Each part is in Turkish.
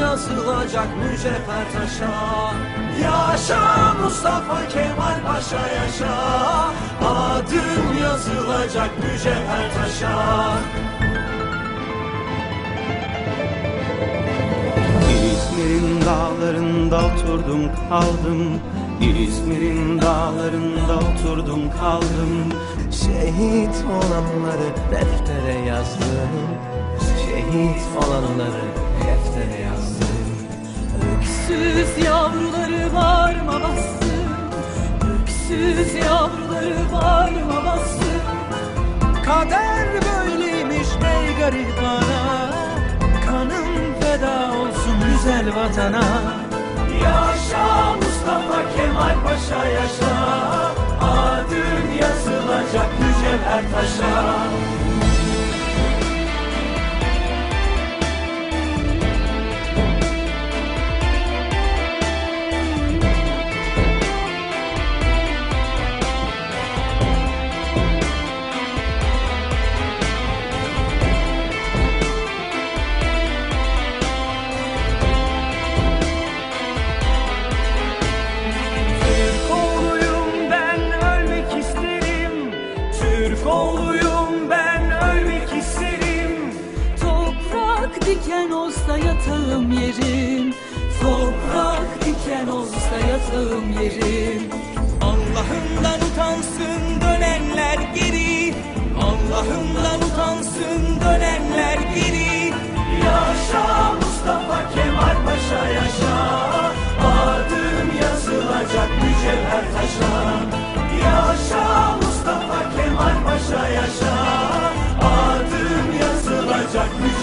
yazılacak mücevher taşa. Yaşa Mustafa Kemal Paşa yaşa. Adın yazılacak mücevher taşa. İzmir'in dağlarında oturdum kaldım. İzmir'in dağlarında oturdum kaldım. Şehit olanları deftere yazdım Şehit olanları deftere yazdım Öksüz yavruları bağrıma bastım Öksüz yavruları bağrıma bastım Kader böyleymiş ey garibana Kanım feda olsun güzel vatana. Yaşa Mustafa Kemal Paşa yaşa. Adın yazılacak mücevher taşa Türk oğluyum ben ölmek isterim. Toprak diken olsa yatağım yerim. Toprak diken olsa yatağım yerim. Allah'ından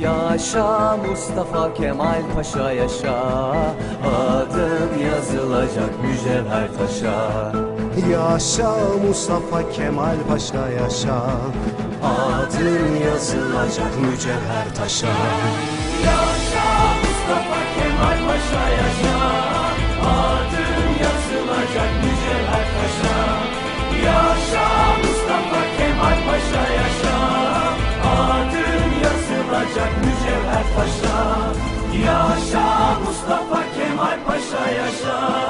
Yaşa Mustafa Kemal Paşa yaşa. Adın yazılacak mücevher taşa. Yaşa Mustafa Kemal Paşa yaşa. Adın yazılacak mücevher taşa. Yaşa Yaşa Mustafa Kemal Paşa yaşa.